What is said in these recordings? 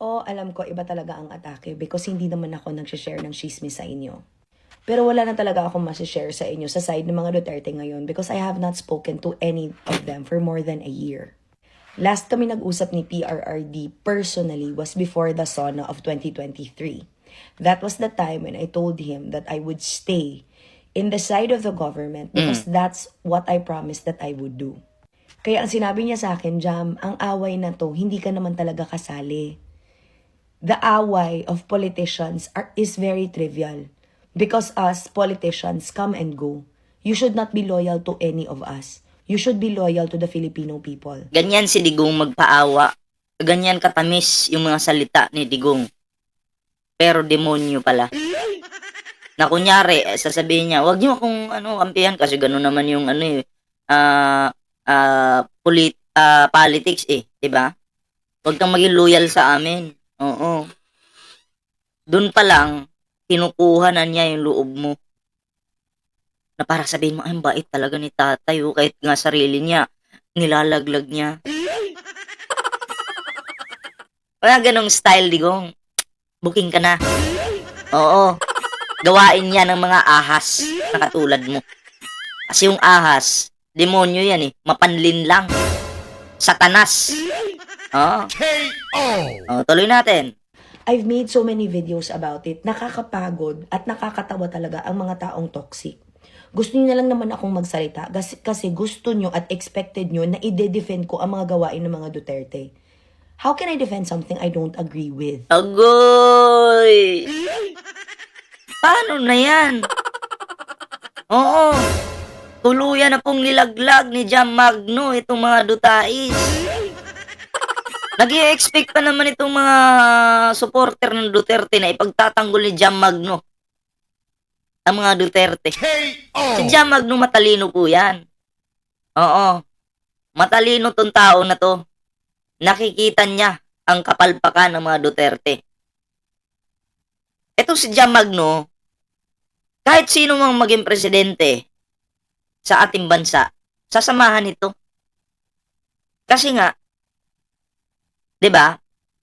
Oo, alam ko, iba talaga ang atake because hindi naman ako nag-share ng chismis sa inyo. Pero wala na talaga akong masishare sa inyo sa side ng mga Duterte ngayon because I have not spoken to any of them for more than a year. Last kami nag-usap ni PRRD personally was before the SONA of 2023. That was the time when I told him that I would stay in the side of the government because that's what I promised that I would do. Kaya ang sinabi niya sa akin, Jam, ang away na to, hindi ka naman talaga kasali. The away of politicians are, is very trivial. Because us, politicians, come and go. You should not be loyal to any of us. You should be loyal to the Filipino people. Ganyan si Digong magpaawa. Ganyan katamis yung mga salita ni Digong. Pero demonyo pala. Na kunyari, eh, sasabihin niya, wag niyo akong ano, kampihan kasi gano'n naman yung ano eh, ah, ah, polit, ah, politics eh, 'di ba? Wag kang maging loyal sa amin. Oo. Doon pa lang, kinukuha na niya yung loob mo. Na para sabihin mo, ay, bait talaga ni tatay, oh, kahit nga sarili niya, nilalaglag niya. Wala ganong style, digong. Booking ka na. Oo. Gawain yan ng mga ahas na katulad mo. Kasi yung ahas, demonyo yan eh. Mapanlin lang. Satanas. Oo. Oh, tuloy natin. I've made so many videos about it. Nakakapagod at nakakatawa talaga ang mga taong toxic. Gusto niyo na lang naman akong magsalita kasi, kasi gusto niyo at expected niyo na ide-defend ko ang mga gawain ng mga Duterte. How can I defend something I don't agree with? Agoy! Paano na yan? Oo. Tuluyan na pong nilaglag ni Jam Magno itong mga dutais. Nag expect pa naman itong mga supporter ng Duterte na ipagtatanggol ni Jam Magno. Ang mga Duterte. Si Jam Magno matalino po yan. Oo. Matalino tong tao na to. Nakikita niya ang kapalpakan ng mga Duterte. Ito si Jam Magno, kahit sino mang maging presidente sa ating bansa, sasamahan ito. Kasi nga, 'di ba?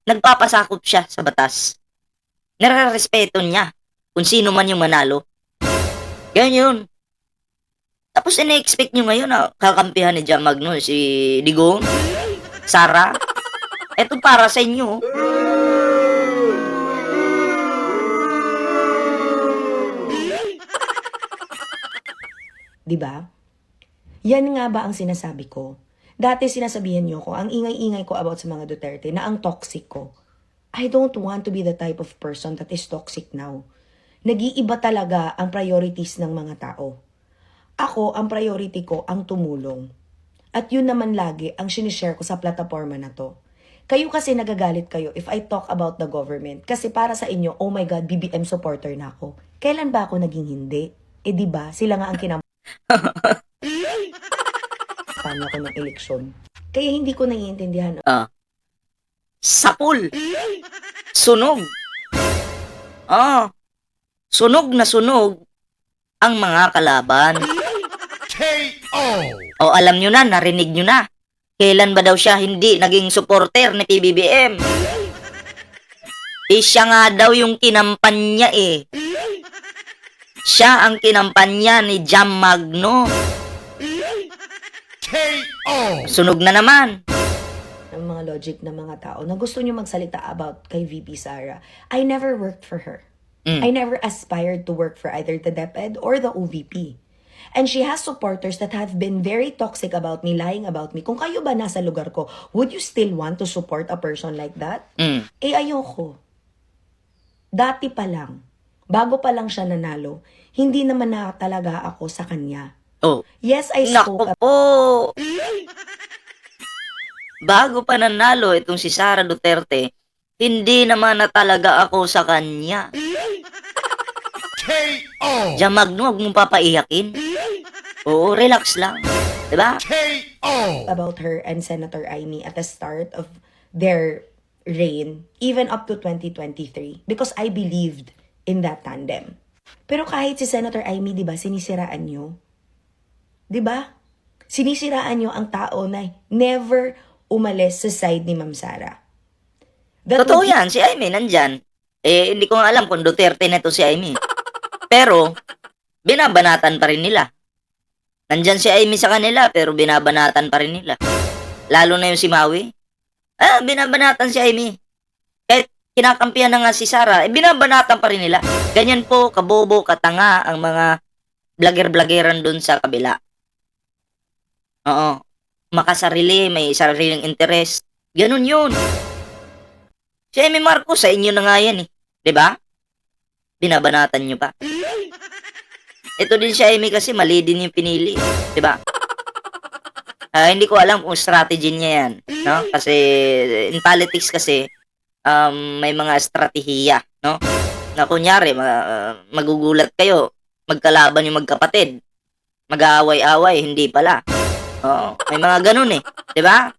Nagpapasakop siya sa batas. Nare-respeto niya kung sino man yung manalo. Ganyan yun. Tapos ina-expect nyo ngayon na kakampihan ni Jam Magno si Digong, Sara. Ito para sa inyo. 'Di ba? Yan nga ba ang sinasabi ko? Dati sinasabihan niyo ko, ang ingay-ingay ko about sa mga Duterte na ang toxic ko. I don't want to be the type of person that is toxic now. Nag-iiba talaga ang priorities ng mga tao. Ako, ang priority ko ang tumulong. At yun naman lagi ang sinishare ko sa plataforma na to. Kayo kasi nagagalit kayo if I talk about the government. Kasi para sa inyo, oh my God, BBM supporter na ako. Kailan ba ako naging hindi? Eh di ba sila nga ang kinam paano ako ng eleksyon. Kaya hindi ko naiintindihan. Sapul. Sunog. Ah. Sunog na sunog ang mga kalaban. O alam nyo na, narinig nyo na. Kailan ba daw siya hindi naging supporter ni PBBM? Eh siya nga daw yung kinampanya eh. Siya ang kinampanya ni Jam Magno. Sunog na naman. ng mga logic ng mga tao na gusto nyo magsalita about kay VP Sara. I never worked for her. Mm. I never aspired to work for either the DepEd or the OVP. And she has supporters that have been very toxic about me, lying about me. Kung kayo ba nasa lugar ko, would you still want to support a person like that? Mm. Eh ayoko. Dati pa lang, bago pa lang siya nanalo, hindi naman na talaga ako sa kanya. Oh, Yes, I spoke Nako po. Bago pa nanalo itong si Sara Duterte, hindi naman na talaga ako sa kanya. Jamagno, huwag mong papaiyakin. Oo, relax lang. Diba? about her and Senator Amy at the start of their reign, even up to 2023, because I believed in that tandem. Pero kahit si Senator Amy, di ba, sinisiraan nyo? Di ba? Sinisiraan nyo ang tao na never umalis sa side ni Ma'am Sara. That Totoo would- yan, si Amy nandyan. Eh, hindi ko nga alam kung Duterte na to si Amy. Pero, binabanatan pa rin nila. Nandyan si Amy sa kanila, pero binabanatan pa rin nila. Lalo na yung si Maui. Ah, binabanatan si Amy. Kahit kinakampihan na nga si Sarah, eh, binabanatan pa rin nila. Ganyan po, kabobo, katanga, ang mga vlogger-vloggeran dun sa kabila. Oo. Makasarili, may sariling interest. Ganun yun. Si Amy Marcos, sa inyo na nga yan eh. ba? Binabanatan nyo pa. Ito din si Amy kasi mali din yung pinili. ba? Ah, hindi ko alam kung strategy niya yan. No? Kasi in politics kasi, um, may mga estratehiya. No? Na kunyari, ma- magugulat kayo, magkalaban yung magkapatid. Mag-aaway-away, hindi pala. Oo, may mga ganun eh. 'Di ba?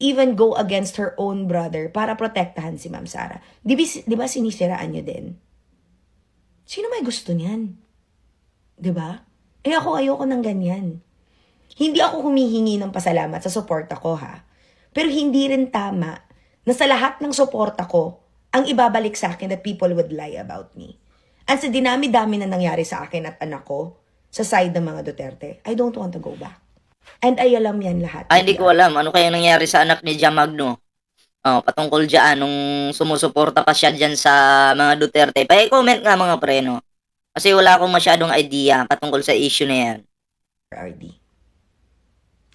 even go against her own brother para protektahan si Ma'am Sara. Di, ba- di ba sinisiraan niyo din? Sino may gusto niyan? Di ba? Eh ako ayoko ng ganyan. Hindi ako humihingi ng pasalamat sa suporta ko ha. Pero hindi rin tama na sa lahat ng suporta ko, ang ibabalik sa akin that people would lie about me. At sa dinami-dami na nangyari sa akin at anak ko, sa side ng mga Duterte, I don't want to go back. And ay alam yan lahat. Ay, hindi ko alam. Ano kaya nangyari sa anak ni Jamagno? Oh, patungkol dyan, nung sumusuporta pa siya dyan sa mga Duterte. Pa-comment nga mga pre, no? Kasi wala akong masyadong idea patungkol sa issue na yan. PRRD.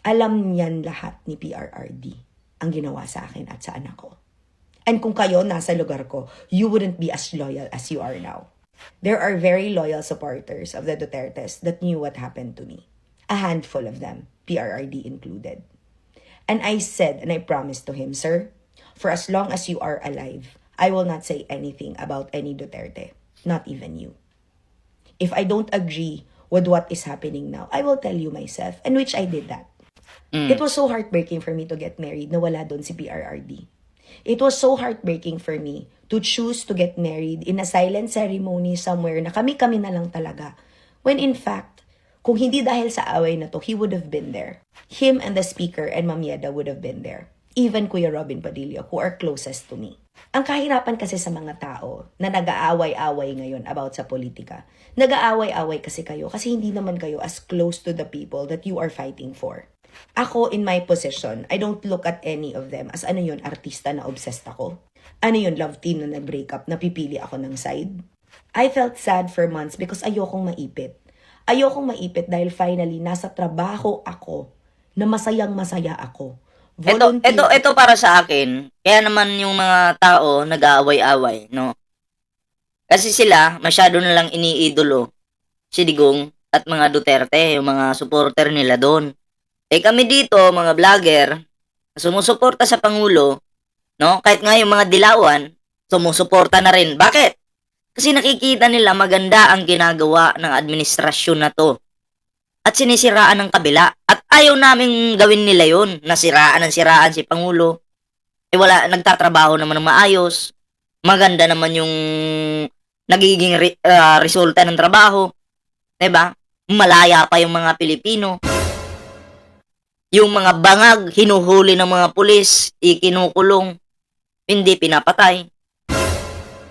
Alam niyan lahat ni PRRD ang ginawa sa akin at sa anak ko. And kung kayo nasa lugar ko, you wouldn't be as loyal as you are now. There are very loyal supporters of the Dutertes that knew what happened to me. A handful of them, PRRD included. And I said and I promised to him, Sir, for as long as you are alive, I will not say anything about any Duterte, not even you. If I don't agree with what is happening now, I will tell you myself, and which I did that. Mm. It was so heartbreaking for me to get married na wala doon si PRRD. It was so heartbreaking for me to choose to get married in a silent ceremony somewhere na kami-kami na lang talaga. When in fact, kung hindi dahil sa away na to, he would have been there. Him and the speaker and Ma'am would have been there. Even Kuya Robin Padilla, who are closest to me. Ang kahirapan kasi sa mga tao na nag-aaway-away ngayon about sa politika, nag-aaway-away kasi kayo kasi hindi naman kayo as close to the people that you are fighting for. Ako, in my position, I don't look at any of them as ano yun, artista na obsessed ako. Ano yun, love team na nag-break up, napipili ako ng side. I felt sad for months because ayokong maipit. Ayokong maipit dahil finally, nasa trabaho ako na masayang masaya ako. Ito, ito, ito para sa akin. Kaya naman yung mga tao nag-aaway-away, no? Kasi sila, masyado na lang iniidolo si Digong at mga Duterte, yung mga supporter nila doon. Eh kami dito, mga vlogger, sumusuporta sa Pangulo, no? Kahit nga yung mga dilawan, sumusuporta na rin. Bakit? Kasi nakikita nila maganda ang ginagawa ng administrasyon na to. At sinisiraan ng kabila. At ayaw naming gawin nila yon Nasiraan ang siraan si Pangulo. Eh wala, nagtatrabaho naman ng maayos. Maganda naman yung nagiging re- ah, resulta ng trabaho. 'Di ba? Malaya pa yung mga Pilipino. Yung mga bangag, hinuhuli ng mga pulis, ikinukulong, hindi pinapatay.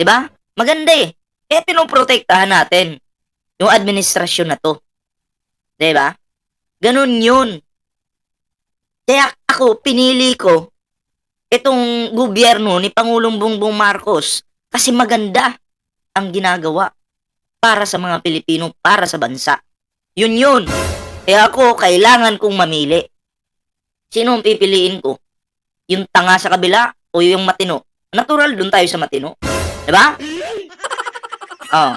ba? Maganda eh. Kaya pinoprotektahan natin yung administrasyon na to. ba? Ganun 'yun. Kaya ako pinili ko itong gobyerno ni Pangulong Bongbong Marcos kasi maganda ang ginagawa para sa mga Pilipino, para sa bansa. Yun yun. Kaya ako, kailangan kong mamili. Sino ang pipiliin ko? Yung tanga sa kabila o yung matino? Natural, dun tayo sa matino. Diba? Oh.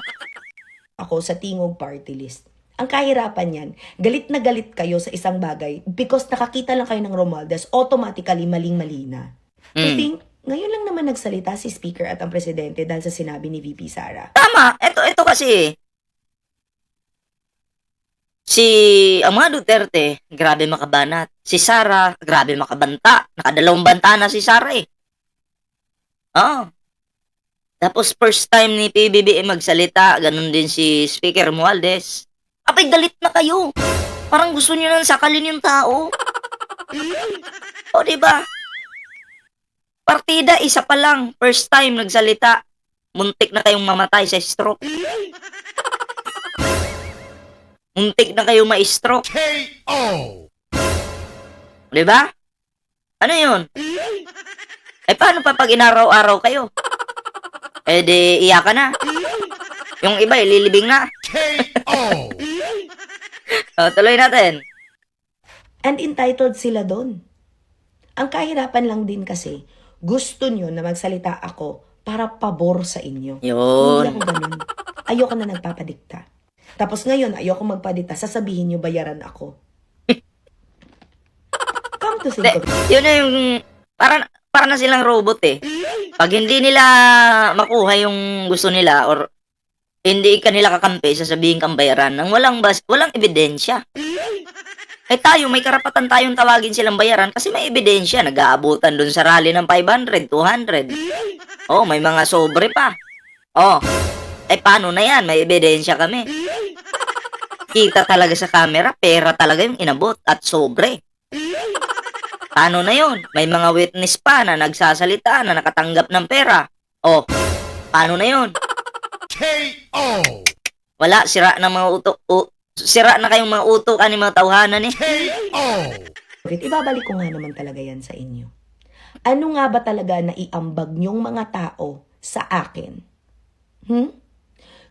ako sa Tingog Party List. Ang kahirapan yan, galit na galit kayo sa isang bagay because nakakita lang kayo ng Romualdez, automatically maling-mali na. I Mm. think, ngayon lang naman nagsalita si Speaker at ang Presidente dahil sa sinabi ni VP Sara. Tama. Ito, ito kasi. Si, mga Duterte, grabe makabanat. Si Sara, grabe makabanta. Nakadalawang banta na si Sara eh. Oo. Tapos first time ni PBBM magsalita, ganun din si Speaker Mualdez. Apay, galit na kayo. Parang gusto niyo nang sakalin yung tao. o, di ba? Partida, isa pa lang. First time nagsalita. Muntik na kayong mamatay sa stroke. Muntik na kayong ma-stroke. KO. Di ba? Ano yun? Eh, paano pa pag inaraw-araw kayo? Eh, di iyak ka na. Yung iba, ililibing na. KO. O, tuloy natin. And entitled sila doon. Ang kahirapan lang din kasi, gusto nyo na magsalita ako para pabor sa inyo. Hindi Yun. ako ganun. Ayoko na nagpapadikta. Tapos ngayon, ayoko magpadikta, sasabihin nyo bayaran ako. Come to think of it. yun na yung, para, para na silang robot eh. Pag hindi nila makuha yung gusto nila or hindi ka nila kakampi, sasabihin kang bayaran ng walang bas, walang ebidensya. Eh tayo, may karapatan tayong tawagin silang bayaran kasi may ebidensya. Nag-aabutan dun sa rally ng 500, 200. Oh, may mga sobre pa. Oh, eh paano na yan? May ebidensya kami. Kita talaga sa camera, pera talaga yung inabot at sobre. Paano na yon? May mga witness pa na nagsasalita na nakatanggap ng pera. Oh, paano na yon? KO. Wala, sira na mga utok. u- sira na kayong mga utok ani mga tauhanan eh. KO. Ibabalik ko nga naman talaga yan sa inyo. Ano nga ba talaga na iambag nyong mga tao sa akin? Hmm?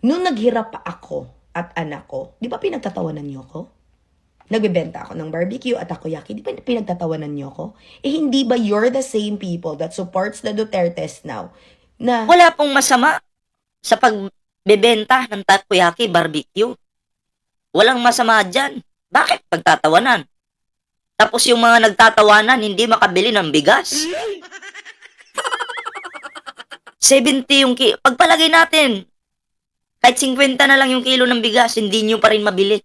Nung naghirap pa ako at anak ko, di ba pinagtatawanan niyo ko? Nagbebenta ako ng barbecue at takoyaki, di ba pinagtatawanan niyo ko? Eh hindi ba you're the same people that supports the Dutertes now? Na Wala pong masama sa pagbebenta ng takoyaki barbecue. Walang masama dyan. Bakit pagtatawanan? Tapos yung mga nagtatawanan, hindi makabili ng bigas. 70 yung kilo. Pagpalagay natin, kahit 50 na lang yung kilo ng bigas, hindi nyo pa rin mabili.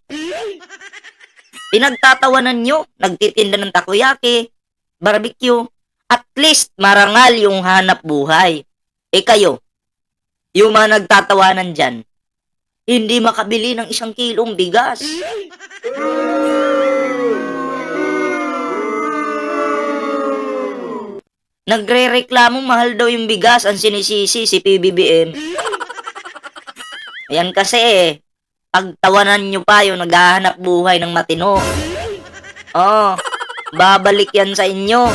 Pinagtatawanan nyo, nagtitinda ng takoyaki, barbecue, at least marangal yung hanap buhay. Eh kayo, yung mga nagtatawanan dyan, hindi makabili ng isang kilong bigas. Nagre-reklamo mahal daw yung bigas ang sinisisi si PBBM. Ayan kasi eh, pagtawanan nyo pa yung naghahanap buhay ng matino. Oh, babalik yan sa inyo.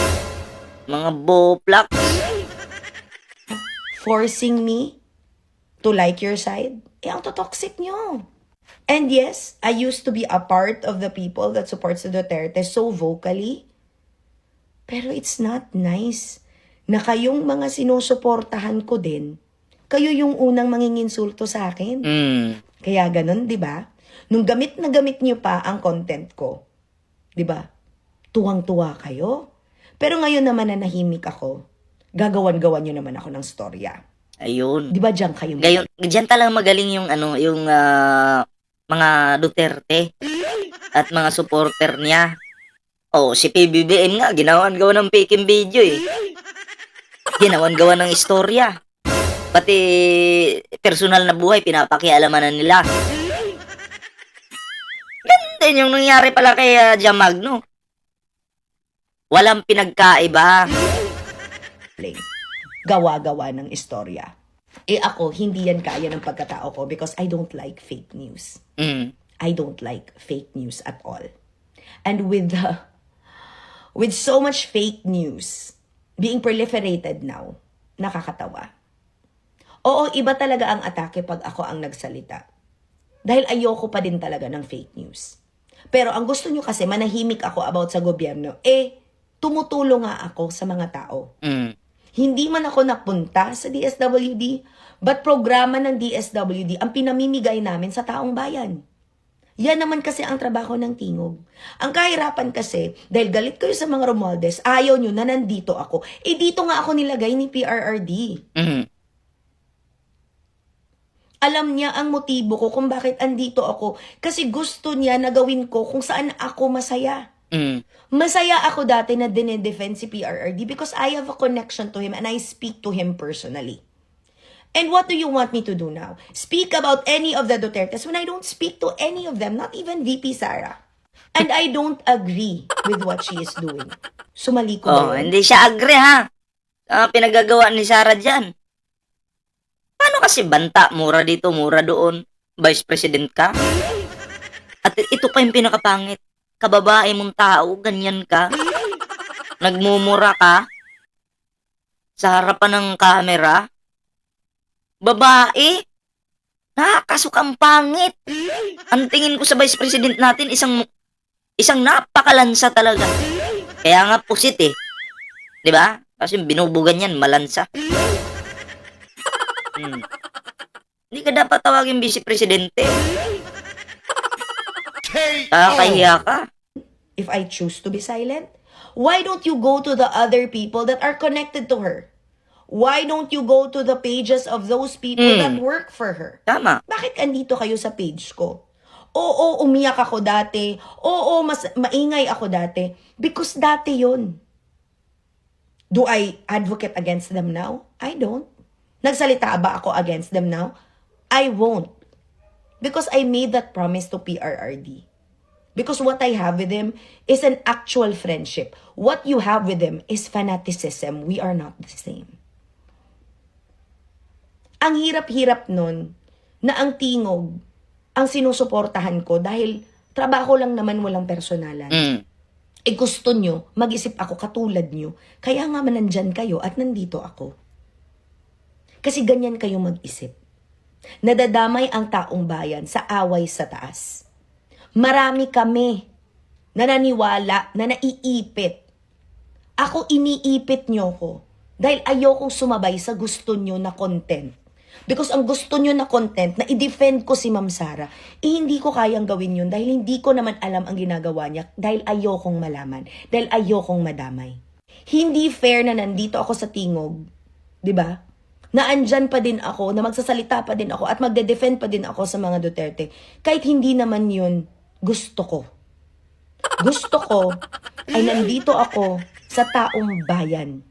Mga boplak. forcing me to like your side, eh, ang toxic nyo. And yes, I used to be a part of the people that supports the Duterte so vocally. Pero it's not nice na kayong mga sinusuportahan ko din, kayo yung unang manginginsulto sa akin. Hmm. Kaya ganun, di ba? Nung gamit na gamit niyo pa ang content ko, di ba? Tuwang-tuwa kayo. Pero ngayon naman na nahimik ako, gagawan-gawan niyo naman ako ng storya. Ayun. Di ba diyan kayo? Gayon, diyan talagang magaling yung ano, yung ah, mga Duterte at mga supporter niya. Oh, si PBBM nga, ginawan-gawa ng faking video eh. Ginawan-gawa ng istorya. Pati personal na buhay, pinapakialaman na nila. Ganun din yung nangyari pala kay ah, Jamagno. Walang pinagkaiba. play. Gawa-gawa ng istorya. Eh ako, hindi yan kaya ng pagkatao ko because I don't like fake news. Mm. I don't like fake news at all. And with the, with so much fake news being proliferated now, nakakatawa. Oo, iba talaga ang atake pag ako ang nagsalita. Dahil ayoko pa din talaga ng fake news. Pero ang gusto nyo kasi manahimik ako about sa gobyerno, eh, tumutulong nga ako sa mga tao. Mm. Hindi man ako napunta sa DSWD, but programa ng DSWD ang pinamimigay namin sa taong bayan. Yan naman kasi ang trabaho ng tingog. Ang kahirapan kasi, dahil galit kayo sa mga Romualdez, ayaw nyo na nandito ako. Eh dito nga ako nilagay ni PRRD. Mm. Alam niya ang motibo ko kung bakit andito ako. Kasi gusto niya na gawin ko kung saan ako masaya. Mm. Masaya ako dati na dinedefend si PRRD because I have a connection to him and I speak to him personally. And what do you want me to do now? Speak about any of the Dutertes when I don't speak to any of them, not even VP Sara. And I don't agree with what she is doing. Sumali ko Oh, yun? hindi siya agree ha. ah, pinagagawa ni Sarah dyan. Paano kasi banta, mura dito, mura doon, vice president ka? At ito pa yung pinakapangit. Kababae mong tao, ganyan ka. Nagmumura ka. Sa harapan ng kamera. Babae. Nakakasok ang pangit. Ang tingin ko sa vice president natin, isang isang napakalansa talaga. Kaya nga pusit eh. 'Di ba? Kasi binubugan yan, malansa. Hmm. Hindi ka dapat tawagin vice presidente. K.O. Kakahiya ka. if I choose to be silent? Why don't you go to the other people that are connected to her? Why don't you go to the pages of those people Mm. that work for her? Tama. Bakit andito kayo sa page ko? Oo, umiyak ako dati. Oo, mas maingay ako dati. Because dati yon. Do I advocate against them now? I don't. Nagsalita ba ako against them now? I won't. Because I made that promise to PRRD. Because what I have with them is an actual friendship. What you have with them is fanaticism. We are not the same. Ang hirap-hirap nun na ang tingog ang sinusuportahan ko dahil trabaho lang naman walang personalan. Mm. Eh gusto nyo, mag-isip ako katulad nyo. Kaya nga manandyan kayo at nandito ako. Kasi ganyan kayo mag-isip. Nadadamay ang taong bayan sa away sa taas. Marami kami na naniwala na naiipit. Ako iniipit nyo ko dahil ayokong sumabay sa gusto nyo na content. Because ang gusto nyo na content na i-defend ko si Ma'am Sara, eh hindi ko kayang gawin yun dahil hindi ko naman alam ang ginagawa niya dahil ayokong malaman, dahil ayokong madamay. Hindi fair na nandito ako sa tingog, di ba? Na andyan pa din ako, na magsasalita pa din ako at magde-defend pa din ako sa mga Duterte kahit hindi naman yun gusto ko. Gusto ko ay nandito ako sa taong bayan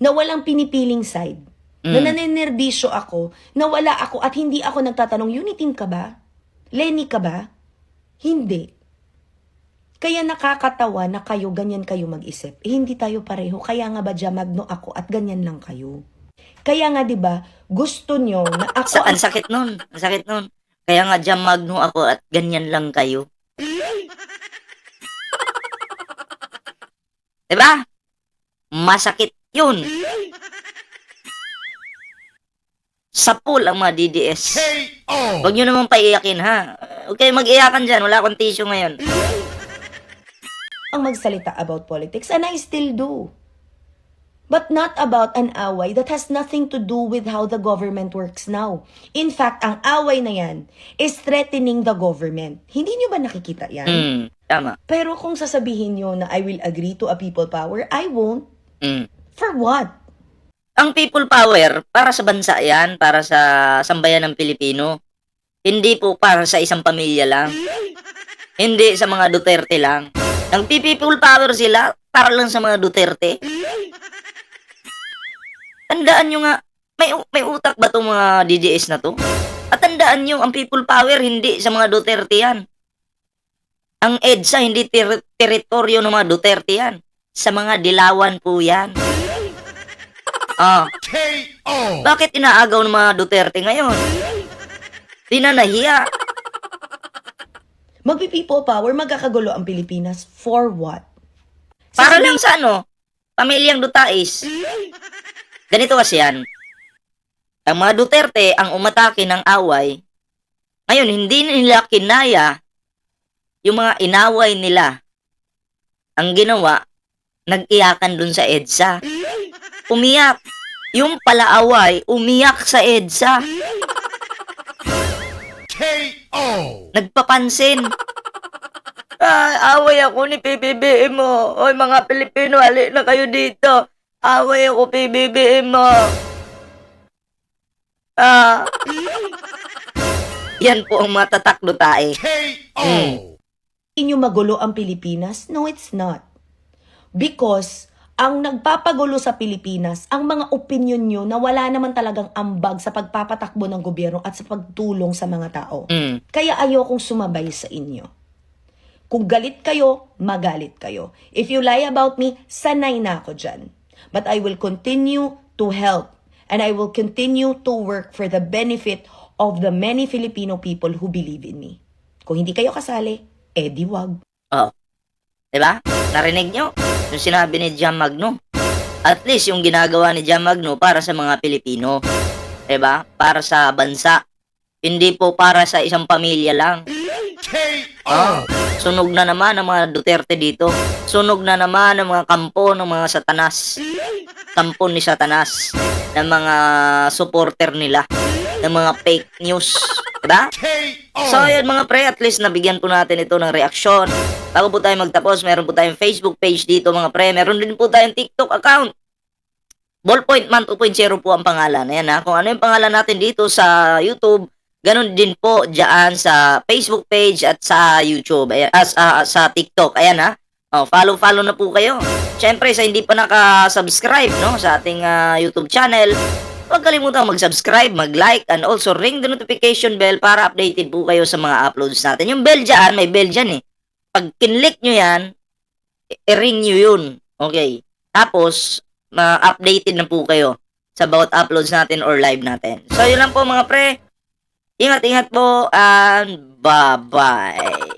na walang pinipiling side. Na Mm. nanenerbisyo ako, na wala ako at hindi ako nagtatanong, Unitim ka ba? Lenny ka ba? Hindi. Kaya nakakatawa na kayo, ganyan kayo mag-isip. Eh, hindi tayo pareho. Kaya nga ba dyan, magno ako at ganyan lang kayo. Kaya nga, di ba, gusto nyo na ako Sa, ang sakit nun. Ang sakit nun. Kaya nga dyan magno ako at ganyan lang kayo. Diba? Masakit yun. Sapul ang mga DDS. Huwag nyo naman paiyakin ha. Kayo mag-iyakan dyan. Wala akong tissue ngayon. ang magsalita about politics, and I still do. But not about an away that has nothing to do with how the government works now. In fact, ang away na yan is threatening the government. Hindi nyo ba nakikita yan? Mm, tama. Pero kung sasabihin nyo na I will agree to a people power, I won't. Mm. For what? Ang people power, para sa bansa yan, para sa sambayan ng Pilipino. Hindi po para sa isang pamilya lang. Hindi sa mga Duterte lang. Ang people power sila, para lang sa mga Duterte. Tandaan nyo nga, may, may utak ba itong mga DJS na to? At tandaan nyo, ang people power, hindi sa mga Duterte yan. Ang EDSA, hindi ter- teritoryo ng mga Duterte yan. Sa mga dilawan po yan. Ah, K.O. bakit inaagaw ng mga Duterte ngayon? Di na nahiya. Magpi-people power, magkakagulo ang Pilipinas. For what? Para lang sa ano, pamilyang Dutais. Ganito kasi yan. Ang mga Duterte ang umatake ng away. Ngayon, hindi nila kinaya yung mga inaway nila. Ang ginawa, nag-iyakan dun sa EDSA. Umiyak. Yung palaaway, umiyak sa EDSA. K.O. nagpapansin. Ah, away ako ni PBBM mo. Oy, mga Pilipino, hali na kayo dito. Away ako PBBM mo. Ah. Yan po ang matatakdo tae. K.O. Mm. inyo magulo ang Pilipinas? No, it's not. Because ang nagpapagulo sa Pilipinas, ang mga opinion nyo na wala naman talagang ambag sa pagpapatakbo ng gobyerno at sa pagtulong sa mga tao. Mm. Kaya ayokong sumabay sa inyo. Kung galit kayo, magalit kayo. If you lie about me, sanay na ako dyan. But I will continue to help and I will continue to work for the benefit of the many Filipino people who believe in me. Kung hindi kayo kasali, eh di wag. Oh. 'Di ba? Narinig nyo? Yung sinabi ni Jam Magno. At least yung ginagawa ni Jam Magno para sa mga Pilipino. 'Di ba? Para sa bansa. Hindi po para sa isang pamilya lang. K.O. Sunog na naman ang mga Duterte dito. Sunog na naman ang mga kampo ng mga satanas. Kampo ni satanas. Ng mga supporter nila. Ng mga fake news. Diba? So, ayan mga pre, at least nabigyan po natin ito ng reaksyon. Bago po tayo magtapos, meron po tayong Facebook page dito mga pre. Meron din po tayong TikTok account. Ballpoint Man 2.0 po ang pangalan. Ayan ha. Kung ano yung pangalan natin dito sa YouTube, ganun din po dyan sa Facebook page at sa YouTube. Ayan, ah, sa, sa TikTok. Ayan ha. Oh, follow-follow na po kayo. Siyempre, sa hindi pa naka-subscribe no, sa ating ah, YouTube channel, huwag kalimutang mag-subscribe, mag-like, and also ring the notification bell para updated po kayo sa mga uploads natin. Yung bell dyan, may bell dyan eh. Pag kinlik nyo yan, i-ring nyo yun. Okay. Tapos, ma-updated na po kayo sa bawat uploads natin or live natin. So, yun lang po mga pre. Ingat-ingat po and bye-bye.